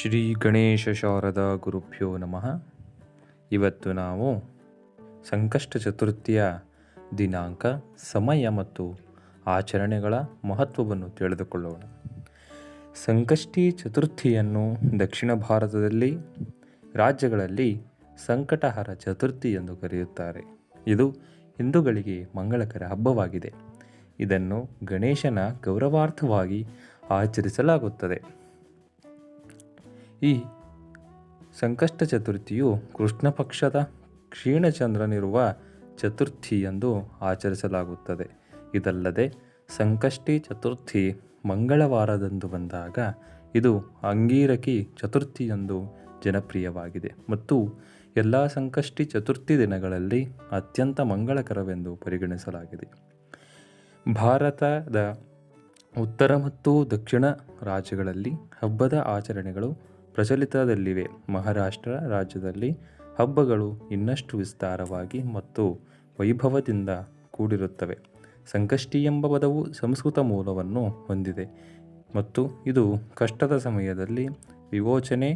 ಶ್ರೀ ಗಣೇಶ ಶಾರದ ಗುರುಭ್ಯೋ ನಮಃ. ಇವತ್ತು ನಾವು ಸಂಕಷ್ಟ ಚತುರ್ಥಿಯ ದಿನಾಂಕ, ಸಮಯ ಮತ್ತು ಆಚರಣೆಗಳ ಮಹತ್ವವನ್ನು ತಿಳಿದುಕೊಳ್ಳೋಣ. ಸಂಕಷ್ಟಿ ಚತುರ್ಥಿಯನ್ನು ದಕ್ಷಿಣ ಭಾರತದಲ್ಲಿ ರಾಜ್ಯಗಳಲ್ಲಿ ಸಂಕಟಹರ ಚತುರ್ಥಿ ಎಂದು ಕರೆಯುತ್ತಾರೆ. ಇದು ಹಿಂದೂಗಳಿಗೆ ಮಂಗಳಕರ ಹಬ್ಬವಾಗಿದೆ. ಇದನ್ನು ಗಣೇಶನ ಗೌರವಾರ್ಥವಾಗಿ ಆಚರಿಸಲಾಗುತ್ತದೆ. ಈ ಸಂಕಷ್ಟ ಚತುರ್ಥಿಯು ಕೃಷ್ಣ ಪಕ್ಷದ ಕ್ಷೀಣಚಂದ್ರನಿರುವ ಚತುರ್ಥಿ ಎಂದು ಆಚರಿಸಲಾಗುತ್ತದೆ. ಇದಲ್ಲದೆ ಸಂಕಷ್ಟಿ ಚತುರ್ಥಿ ಮಂಗಳವಾರದಂದು ಬಂದಾಗ ಇದು ಅಂಗೀರಕಿ ಚತುರ್ಥಿ ಎಂದು ಜನಪ್ರಿಯವಾಗಿದೆ. ಮತ್ತು ಎಲ್ಲ ಸಂಕಷ್ಟಿ ಚತುರ್ಥಿ ದಿನಗಳಲ್ಲಿ ಅತ್ಯಂತ ಮಂಗಳಕರವೆಂದು ಪರಿಗಣಿಸಲಾಗಿದೆ. ಭಾರತದ ಉತ್ತರ ಮತ್ತು ದಕ್ಷಿಣ ರಾಜ್ಯಗಳಲ್ಲಿ ಹಬ್ಬದ ಆಚರಣೆಗಳು ಪ್ರಚಲಿತದಲ್ಲಿವೆ. ಮಹಾರಾಷ್ಟ್ರ ರಾಜ್ಯದಲ್ಲಿ ಹಬ್ಬಗಳು ಇನ್ನಷ್ಟು ವಿಸ್ತಾರವಾಗಿ ಮತ್ತು ವೈಭವದಿಂದ ಕೂಡಿರುತ್ತವೆ. ಸಂಕಷ್ಟಿ ಎಂಬ ಪದವು ಸಂಸ್ಕೃತ ಮೂಲವನ್ನು ಹೊಂದಿದೆ ಮತ್ತು ಇದು ಕಷ್ಟದ ಸಮಯದಲ್ಲಿ ವಿವೋಚನೆ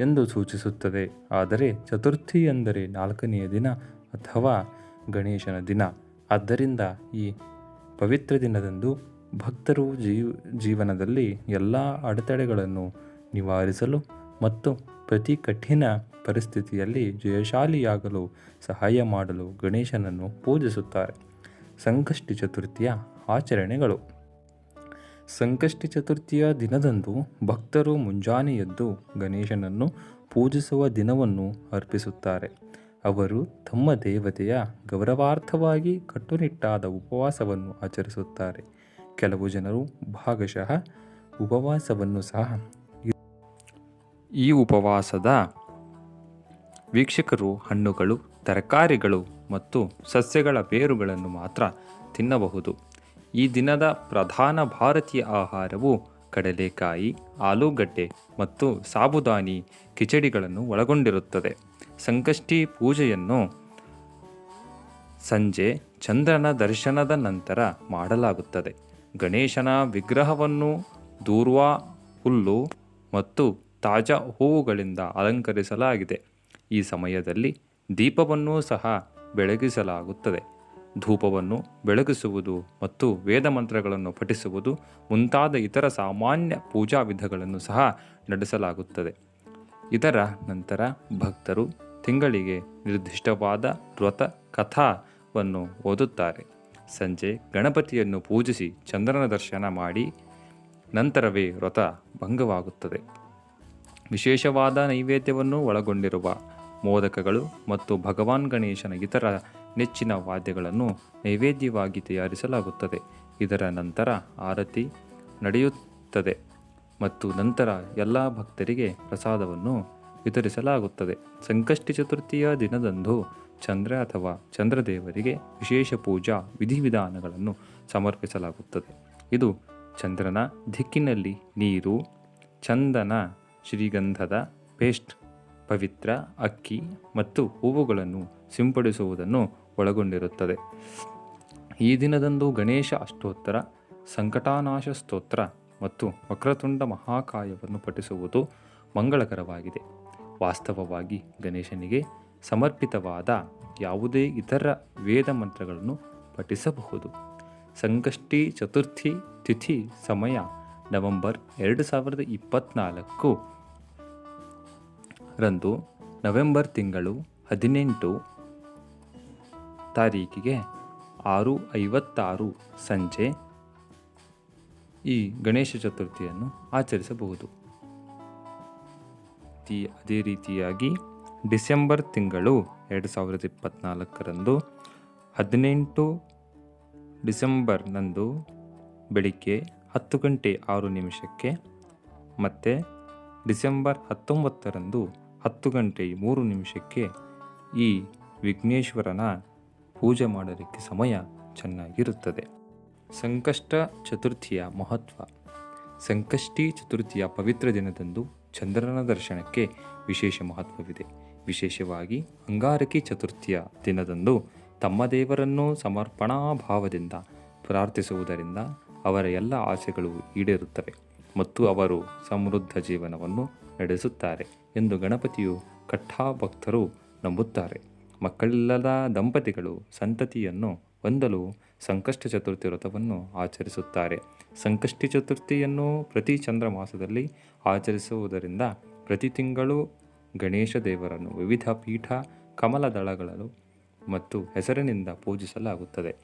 ಎಂದು ಸೂಚಿಸುತ್ತದೆ. ಆದರೆ ಚತುರ್ಥಿ ಎಂದರೆ ನಾಲ್ಕನೆಯ ದಿನ ಅಥವಾ ಗಣೇಶನ ದಿನ. ಆದ್ದರಿಂದ ಈ ಪವಿತ್ರ ದಿನದಂದು ಭಕ್ತರು ಜೀವ, ಜೀವನದಲ್ಲಿ ಎಲ್ಲ ಅಡೆತಡೆಗಳನ್ನು ನಿವಾರಿಸಲು ಮತ್ತು ಪ್ರತಿ ಕಠಿಣ ಪರಿಸ್ಥಿತಿಯಲ್ಲಿ ಜಯಶಾಲಿಯಾಗಲು ಸಹಾಯ ಮಾಡಲು ಗಣೇಶನನ್ನು ಪೂಜಿಸುತ್ತಾರೆ. ಸಂಕಷ್ಟಿ ಚತುರ್ಥಿಯ ಆಚರಣೆಗಳು. ಸಂಕಷ್ಟಿ ಚತುರ್ಥಿಯ ದಿನದಂದು ಭಕ್ತರು ಮುಂಜಾನೆ ಎದ್ದು ಗಣೇಶನನ್ನು ಪೂಜಿಸುವ ದಿನವನ್ನು ಅರ್ಪಿಸುತ್ತಾರೆ. ಅವರು ತಮ್ಮ ದೇವತೆಯ ಗೌರವಾರ್ಥವಾಗಿ ಕಟ್ಟುನಿಟ್ಟಾದ ಉಪವಾಸವನ್ನು ಆಚರಿಸುತ್ತಾರೆ. ಕೆಲವು ಜನರು ಭಾಗಶಃ ಉಪವಾಸವನ್ನು ಸಹ ಈ ಉಪವಾಸದ ವೀಕ್ಷಕರು, ಹಣ್ಣುಗಳು, ತರಕಾರಿಗಳು ಮತ್ತು ಸಸ್ಯಗಳ ಬೇರುಗಳನ್ನು ಮಾತ್ರ ತಿನ್ನಬಹುದು. ಈ ದಿನದ ಪ್ರಧಾನ ಭಾರತೀಯ ಆಹಾರವು ಕಡಲೆಕಾಯಿ, ಆಲೂಗಡ್ಡೆ ಮತ್ತು ಸಾಬುದಾನಿ ಕಿಚಡಿಗಳನ್ನು ಒಳಗೊಂಡಿರುತ್ತದೆ. ಸಂಕಷ್ಟಿ ಪೂಜೆಯನ್ನು ಸಂಜೆ ಚಂದ್ರನ ದರ್ಶನದ ನಂತರ ಮಾಡಲಾಗುತ್ತದೆ. ಗಣೇಶನ ವಿಗ್ರಹವನ್ನು ದೂರ್ವಾ, ಹುಲ್ಲು ಮತ್ತು ತಾಜಾ ಹೂವುಗಳಿಂದ ಅಲಂಕರಿಸಲಾಗಿದೆ. ಈ ಸಮಯದಲ್ಲಿ ದೀಪವನ್ನು ಸಹ ಬೆಳಗಿಸಲಾಗುತ್ತದೆ. ಧೂಪವನ್ನು ಬೆಳಗಿಸುವುದು ಮತ್ತು ವೇದ ಮಂತ್ರಗಳನ್ನು ಪಠಿಸುವುದು ಮುಂತಾದ ಇತರ ಸಾಮಾನ್ಯ ಪೂಜಾ ವಿಧಗಳನ್ನು ಸಹ ನಡೆಸಲಾಗುತ್ತದೆ. ಇದರ ನಂತರ ಭಕ್ತರು ತಿಂಗಳಿಗೆ ನಿರ್ದಿಷ್ಟವಾದ ವ್ರತ ಕಥಾವನ್ನು ಓದುತ್ತಾರೆ. ಸಂಜೆ ಗಣಪತಿಯನ್ನು ಪೂಜಿಸಿ ಚಂದ್ರನ ದರ್ಶನ ಮಾಡಿ ನಂತರವೇ ವ್ರತ ಭಂಗವಾಗುತ್ತದೆ. ವಿಶೇಷವಾದ ನೈವೇದ್ಯವನ್ನು ಒಳಗೊಂಡಿರುವ ಮೋದಕಗಳು ಮತ್ತು ಭಗವಾನ್ ಗಣೇಶನ ಇತರ ನೆಚ್ಚಿನ ವಾದ್ಯಗಳನ್ನು ನೈವೇದ್ಯವಾಗಿ ತಯಾರಿಸಲಾಗುತ್ತದೆ. ಇದರ ನಂತರ ಆರತಿ ನಡೆಯುತ್ತದೆ ಮತ್ತು ನಂತರ ಎಲ್ಲ ಭಕ್ತರಿಗೆ ಪ್ರಸಾದವನ್ನು ವಿತರಿಸಲಾಗುತ್ತದೆ. ಸಂಕಷ್ಟಿ ಚತುರ್ಥಿಯ ದಿನದಂದು ಚಂದ್ರ ಅಥವಾ ಚಂದ್ರದೇವರಿಗೆ ವಿಶೇಷ ಪೂಜಾ ವಿಧಿವಿಧಾನಗಳನ್ನು ಸಮರ್ಪಿಸಲಾಗುತ್ತದೆ. ಇದು ಚಂದ್ರನ ದಿಕ್ಕಿನಲ್ಲಿ ನೀರು, ಚಂದನ ಶ್ರೀಗಂಧದ ಪೇಸ್ಟ್, ಪವಿತ್ರ ಅಕ್ಕಿ ಮತ್ತು ಹೂವುಗಳನ್ನು ಸಿಂಪಡಿಸುವುದನ್ನು ಒಳಗೊಂಡಿರುತ್ತದೆ. ಈ ದಿನದಂದು ಗಣೇಶ ಅಷ್ಟೋತ್ತರ, ಸಂಕಟಾನಾಶ ಸ್ತೋತ್ರ ಮತ್ತು ವಕ್ರತುಂಡ ಮಹಾಕಾಯವನ್ನು ಪಠಿಸುವುದು ಮಂಗಳಕರವಾಗಿದೆ. ವಾಸ್ತವವಾಗಿ ಗಣೇಶನಿಗೆ ಸಮರ್ಪಿತವಾದ ಯಾವುದೇ ಇತರ ವೇದ ಮಂತ್ರಗಳನ್ನು ಪಠಿಸಬಹುದು. ಸಂಕಷ್ಟಿ ಚತುರ್ಥಿ ತಿಥಿ ಸಮಯ ನವೆಂಬರ್ ಎರಡು ಸಾವಿರದ ಇಪ್ಪತ್ತ್ನಾಲ್ಕು ರಂದು ನವೆಂಬರ್ ತಿಂಗಳು ಹದಿನೆಂಟು ತಾರೀಕಿಗೆ ಆರು ಐವತ್ತಾರು ಸಂಜೆ ಈ ಗಣೇಶ ಚತುರ್ಥಿಯನ್ನು ಆಚರಿಸಬಹುದು. ಅದೇ ರೀತಿಯಾಗಿ ಡಿಸೆಂಬರ್ ತಿಂಗಳು ಎರಡು ಸಾವಿರದ ಇಪ್ಪತ್ತ್ನಾಲ್ಕರಂದು ಹದಿನೆಂಟು ಡಿಸೆಂಬರ್ನಂದು ಬೆಳಿಗ್ಗೆ ಹತ್ತು ಗಂಟೆ ಆರು ನಿಮಿಷಕ್ಕೆ ಮತ್ತು ಡಿಸೆಂಬರ್ ಹತ್ತೊಂಬತ್ತರಂದು ಹತ್ತು ಗಂಟೆ ಮೂರು ನಿಮಿಷಕ್ಕೆ ಈ ವಿಘ್ನೇಶ್ವರನ ಪೂಜೆ ಮಾಡಲಿಕ್ಕೆ ಸಮಯ ಚೆನ್ನಾಗಿರುತ್ತದೆ. ಸಂಕಷ್ಟ ಚತುರ್ಥಿಯ ಮಹತ್ವ. ಸಂಕಷ್ಟಿ ಚತುರ್ಥಿಯ ಪವಿತ್ರ ದಿನದಂದು ಚಂದ್ರನ ದರ್ಶನಕ್ಕೆ ವಿಶೇಷ ಮಹತ್ವವಿದೆ. ವಿಶೇಷವಾಗಿ ಅಂಗಾರಕಿ ಚತುರ್ಥಿಯ ದಿನದಂದು ತಮ್ಮ ದೇವರನ್ನು ಸಮರ್ಪಣಾ ಭಾವದಿಂದ ಪ್ರಾರ್ಥಿಸುವುದರಿಂದ ಅವರ ಎಲ್ಲ ಆಸೆಗಳು ಈಡೇರುತ್ತವೆ ಮತ್ತು ಅವರು ಸಮೃದ್ಧ ಜೀವನವನ್ನು ನಡೆಸುತ್ತಾರೆ ಎಂದು ಗಣಪತಿಯು ಕಟ್ಟಾಭಕ್ತರು ನಂಬುತ್ತಾರೆ. ಮಕ್ಕಳಿಲ್ಲದ ದಂಪತಿಗಳು ಸಂತತಿಯನ್ನು ಹೊಂದಲು ಸಂಕಷ್ಟ ಚತುರ್ಥಿ ವ್ರತವನ್ನು ಆಚರಿಸುತ್ತಾರೆ. ಸಂಕಷ್ಟಿ ಚತುರ್ಥಿಯನ್ನು ಪ್ರತಿ ಚಂದ್ರ ಮಾಸದಲ್ಲಿ ಆಚರಿಸುವುದರಿಂದ ಪ್ರತಿ ತಿಂಗಳು ಗಣೇಶ ದೇವರನ್ನು ವಿವಿಧ ಪೀಠ ಕಮಲದಳಗಳು ಮತ್ತು ಹೆಸರಿನಿಂದ ಪೂಜಿಸಲಾಗುತ್ತದೆ.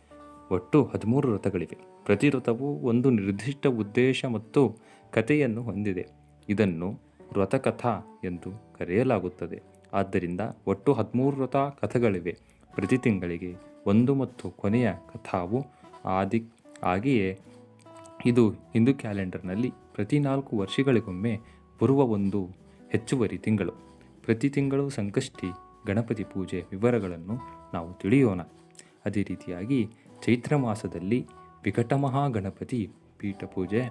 ಒಟ್ಟು ಹದಿಮೂರು ವ್ರತಗಳಿವೆ. ಪ್ರತಿ ವ್ರತವು ಒಂದು ನಿರ್ದಿಷ್ಟ ಉದ್ದೇಶ ಮತ್ತು ಕಥೆಯನ್ನು ಹೊಂದಿದೆ. ಇದನ್ನು ವ್ರತಕಥಾ ಎಂದು ಕರೆಯಲಾಗುತ್ತದೆ. ಆದ್ದರಿಂದ ಒಟ್ಟು ಹದಿಮೂರು ವ್ರತ ಕಥೆಗಳಿವೆ. ಪ್ರತಿ ತಿಂಗಳಿಗೆ ಒಂದು ಮತ್ತು ಕೊನೆಯ ಕಥಾವು ಆದಿ ಹಾಗೆಯೇ ಇದು ಹಿಂದೂ ಕ್ಯಾಲೆಂಡರ್ನಲ್ಲಿ ಪ್ರತಿ ನಾಲ್ಕು ವರ್ಷಗಳಿಗೊಮ್ಮೆ ಬರುವ ಒಂದು ಹೆಚ್ಚುವರಿ ತಿಂಗಳು. ಪ್ರತಿ ತಿಂಗಳು ಸಂಕಷ್ಟಿ, ಗಣಪತಿ ಪೂಜೆ ವಿವರಗಳನ್ನು ನಾವು ತಿಳಿಯೋಣ. ಅದೇ ರೀತಿಯಾಗಿ ಚೈತ್ರ ಮಾಸದಲ್ಲಿ ವಿಕಟಮಹಾಗಣಪತಿ ಪೀಠ ಪೂಜೆ,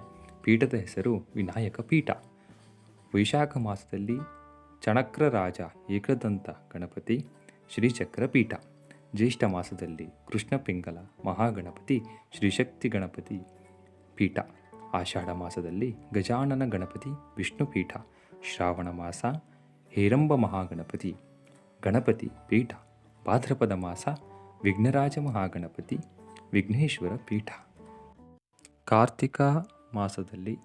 ಪೀಠದ ಹೆಸರು ವಿನಾಯಕ ಪೀಠ. ವೈಶಾಖ ಮಾಸದಲ್ಲಿ ಚಣಕ್ರ ರಾಜ ಏಕದಂತ ಗಣಪತಿ ಶ್ರೀಚಕ್ರ ಪೀಠ. ಜ್ಯೇಷ್ಠ ಮಾಸದಲ್ಲಿ ಕೃಷ್ಣ ಪಿಂಗಲ ಮಹಾಗಣಪತಿ ಶ್ರೀಶಕ್ತಿ ಗಣಪತಿ ಪೀಠ. ಆಷಾಢ ಮಾಸದಲ್ಲಿ ಗಜಾನನ ಗಣಪತಿ ವಿಷ್ಣುಪೀಠ ಶ್ರಾವಣ ಮಾಸ ಹೇರಂಬ ಮಹಾಗಣಪತಿ ಗಣಪತಿ ಪೀಠ. ಭಾದ್ರಪದ ಮಾಸ ವಿಘ್ನರಾಜ ಮಹಾಗಣಪತಿ ವಿಘ್ನೇಶ್ವರ ಪೀಠ. ಕಾರ್ತಿಕ ಮಾಸದಲ್ಲಿ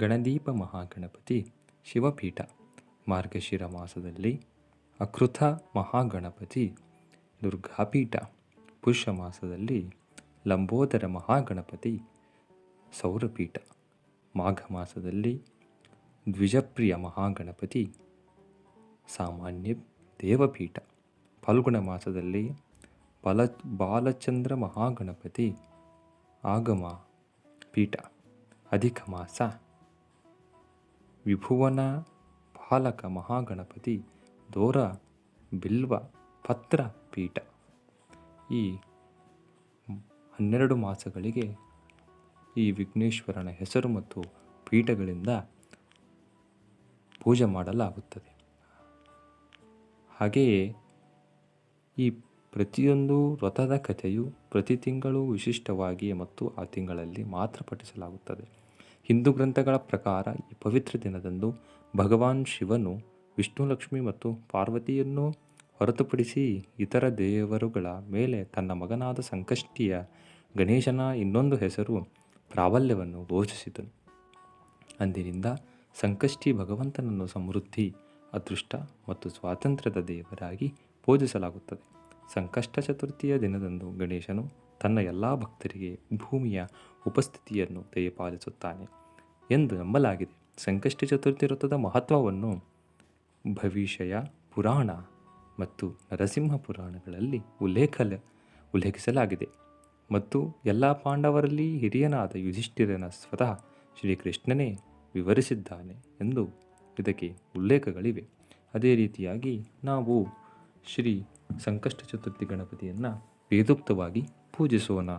ಗಣದೀಪ ಮಹಾಗಣಪತಿ ಶಿವಪೀಠ, ಮಾರ್ಗಶಿರ ಮಾಸದಲ್ಲಿ ಅಕೃತ ಮಹಾಗಣಪತಿ, ದುರ್ಗಾಪೀಠ, ಪುಷ್ಯ ಮಾಸದಲ್ಲಿ ಲಂಬೋದರ ಮಹಾಗಣಪತಿ, ಸೌರಪೀಠ, ಮಾಘ ಮಾಸದಲ್ಲಿ ದ್ವಿಜಪ್ರಿಯ ಮಹಾಗಣಪತಿ, ಸಾಮಾನ್ಯ ದೇವಪೀಠ, ಫಲ್ಗುಣ ಮಾಸದಲ್ಲಿ ಬಲ ಬಾಲಚಂದ್ರ ಮಹಾಗಣಪತಿ, ಆಗಮ ಪೀಠ, ಅಧಿಕ ಮಾಸ ವಿಭುವನ, ಪಾಲಕ, ಮಹಾಗಣಪತಿ, ದೋರ, ಬಿಲ್ವ, ಪತ್ರ, ಪೀಠ. ಈ ಹನ್ನೆರಡು ಮಾಸಗಳಿಗೆ ಈ ವಿಘ್ನೇಶ್ವರನ ಹೆಸರು ಮತ್ತು ಪೀಠಗಳಿಂದ ಪೂಜೆ ಮಾಡಲಾಗುತ್ತದೆ. ಹಾಗೆಯೇ ಈ ಪ್ರತಿಯೊಂದು ವ್ರತದ ಕಥೆಯು ಪ್ರತಿ ತಿಂಗಳು ವಿಶಿಷ್ಟವಾಗಿ ಮತ್ತು ಆ ತಿಂಗಳಲ್ಲಿ ಮಾತ್ರ ಪಠಿಸಲಾಗುತ್ತದೆ. ಹಿಂದೂ ಗ್ರಂಥಗಳ ಪ್ರಕಾರ ಈ ಪವಿತ್ರ ದಿನದಂದು ಭಗವಾನ್ ಶಿವನು, ವಿಷ್ಣು ಲಕ್ಷ್ಮಿ ಮತ್ತು ಪಾರ್ವತಿಯನ್ನು ಹೊರತುಪಡಿಸಿ ಇತರ ದೇವರುಗಳ ಮೇಲೆ ತನ್ನ ಮಗನಾದ ಸಂಕಷ್ಟಿಯ ಗಣೇಶನ ಇನ್ನೊಂದು ಹೆಸರು ಪ್ರಾಬಲ್ಯವನ್ನು ಘೋಷಿಸಿದನು ಅಂದಿನಿಂದ ಸಂಕಷ್ಟಿ ಭಗವಂತನನ್ನು ಸಮೃದ್ಧಿ, ಅದೃಷ್ಟ ಮತ್ತು ಸ್ವಾತಂತ್ರ್ಯದ ದೇವರಾಗಿ ಪೂಜಿಸಲಾಗುತ್ತದೆ. ಸಂಕಷ್ಟ ಚತುರ್ಥಿಯ ದಿನದಂದು ಗಣೇಶನು ತನ್ನ ಎಲ್ಲ ಭಕ್ತರಿಗೆ ಭೂಮಿಯ ಉಪಸ್ಥಿತಿಯನ್ನು ದಯಪಾಲಿಸುತ್ತಾನೆ ಎಂದು ನಂಬಲಾಗಿದೆ. ಸಂಕಷ್ಟಿ ಚತುರ್ಥಿ ವ್ರತದ ಮಹತ್ವವನ್ನು ಭವಿಷ್ಯ ಪುರಾಣ ಮತ್ತು ನರಸಿಂಹ ಪುರಾಣಗಳಲ್ಲಿ ಉಲ್ಲೇಖ ಉಲ್ಲೇಖಿಸಲಾಗಿದೆ. ಮತ್ತು ಎಲ್ಲ ಪಾಂಡವರಲ್ಲಿ ಹಿರಿಯನಾದ ಯುಧಿಷ್ಠಿರನ ಸ್ವತಃ ಶ್ರೀಕೃಷ್ಣನೇ ವಿವರಿಸಿದ್ದಾನೆ ಎಂದು ಇದಕ್ಕೆ ಉಲ್ಲೇಖಗಳಿವೆ. ಅದೇ ರೀತಿಯಾಗಿ ನಾವು ಶ್ರೀ ಸಂಕಷ್ಟ ಚತುರ್ಥಿ ಗಣಪತಿಯನ್ನು ವೇದೋಕ್ತವಾಗಿ ಪೂಜಿಸೋಣ.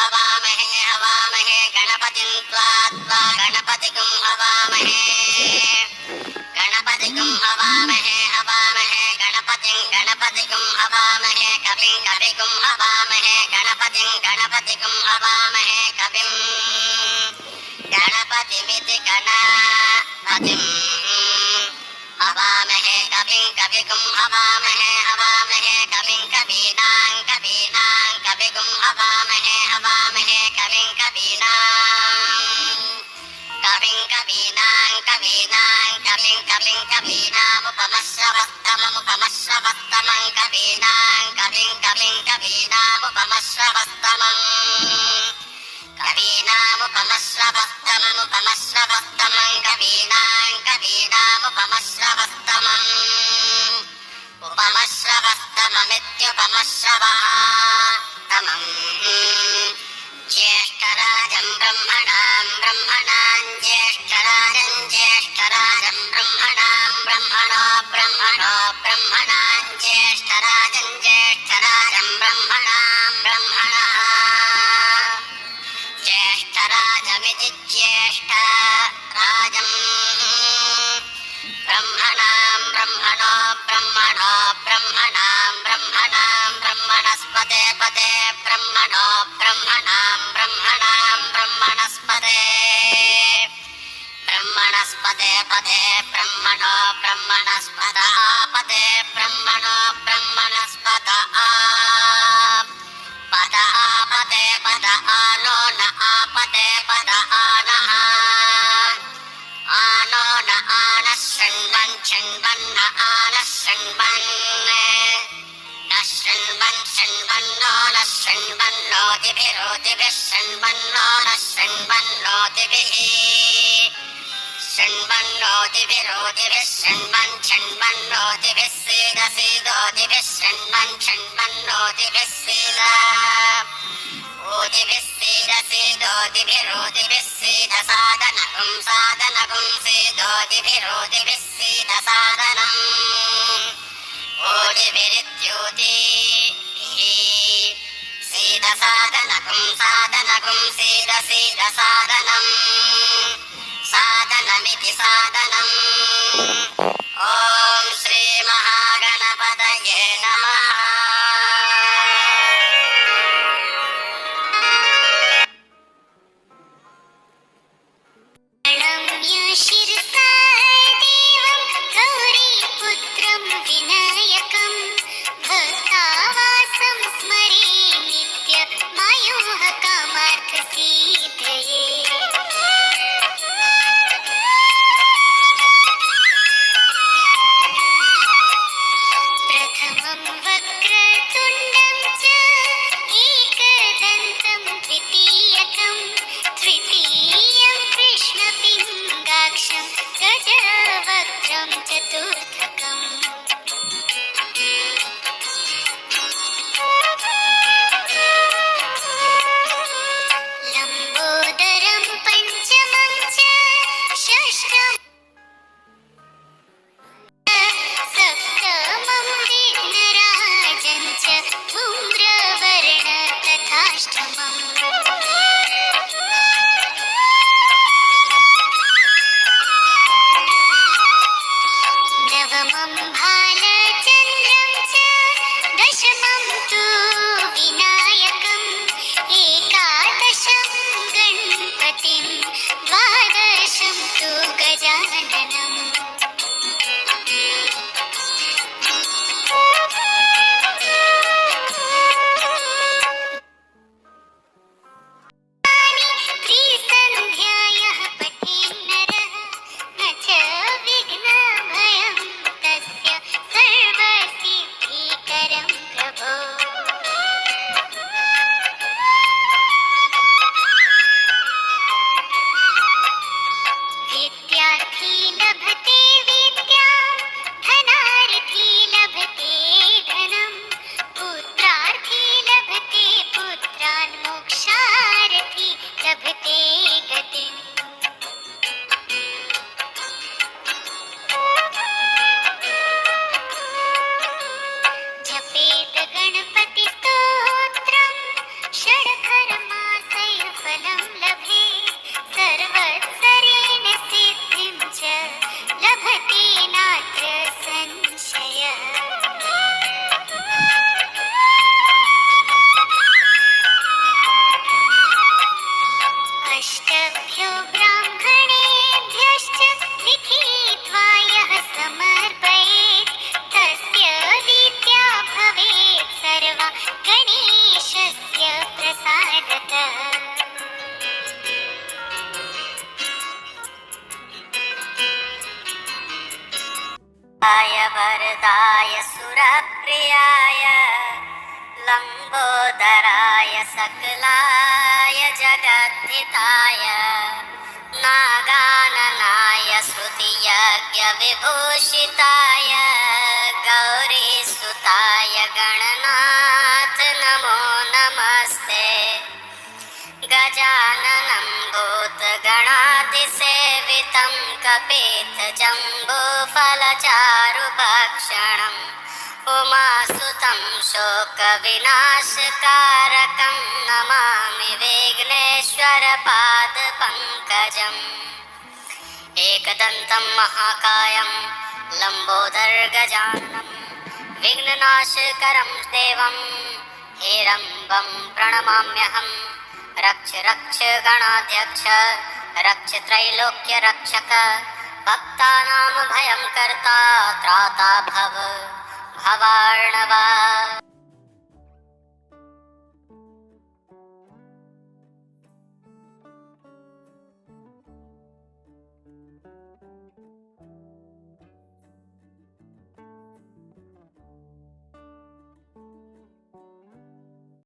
हवामहे हवामहे गणपतिं त्वा त्वा गणपतिगुं हवामहे गणपतिगुं हवामहे हवामहे गणपतिं गणपतिगुं हवामहे कविं कविगुं हवामहे गणपतिं गणपतिगुं हवामहे कविं गणपतिमिति गणपतिं हवामहे कविं कविगुं हवामहे हवामहे कविं कवीनां कवीनां कविगुं हवामहे हवामहे కవీనాం కవిం కవిం కవీనాముపమశ్రవస్తమముపమశ్రవస్తమం కవీనాం కవిం కవిం కవీనాముపమశ్రవస్తమం కవీనాముపమశ్రవస్తమముపమశ్రవస్తమం కవీనాం కవీనాముపమశ్రవస్తమం ఉపమశ్రవస్తమమిత్యుపమశ్రవః తమం జ్యేష్ఠరాజం బ్రహ్మణాం బ్రహ్మణా ब्रह्मणां ब्रह्मणां ब्रह्मणस्पते पदे ब्रह्मणो ब्रह्मणां ब्रह्मणां ब्रह्मणस्पते ब्रह्मणस्पते पदे ब्रह्मणो ब्रह्मणस्पद आपदे ब्रह्मणो ब्रह्मणस्पद आ पद आपदे पद आनो न आपदे पद आनः आनो न आनः शृण्वन् शृण्वन् न आनः शृण्वन् शृण्वन्नो न शृण्वन्नोतिभिः शृण्वन्नोतिभिरोतिभिः शृण्वन् शृण्वन्नोतिभिः सीद सीदोतिभिः शृण्वन् शृण्वन्नोतिभिः सीद ओतिभिः सीद सीदोतिभिरोतिभिः सीद साधनगुं साधनगुं सीदोतिभिरोतिभिः सीद साधनम् ओतिभिरित्योति सीद साधनगुं సాధనకం సాధనకం సీద సీద సాధనం. సాధనమితి సాధనం. की लम्बोदराय सकलाय जगद्धिताय नागाननाय श्रुतियज्ञविभूषिताय गौरीसुताय गणनाथ नमो नमस्ते। गजाननं भूतगणातिसेवितं कपेतजम्बूफलचारुभक्षणम् उमासुतं शोकविनाशकारकं नमामि विघ्नेश्वरपादपङ्कजम्। एकदन्तं महाकायं लम्बोदर्गजाननं विघ्ननाशकरं देवं। हेरम्बं प्रणमाम्यहं रक्ष रक्ष गणाध्यक्ष रक्ष त्रैलोक्यरक्षक। भक्तानां भयं कर्ता त्राता भव भवार्णव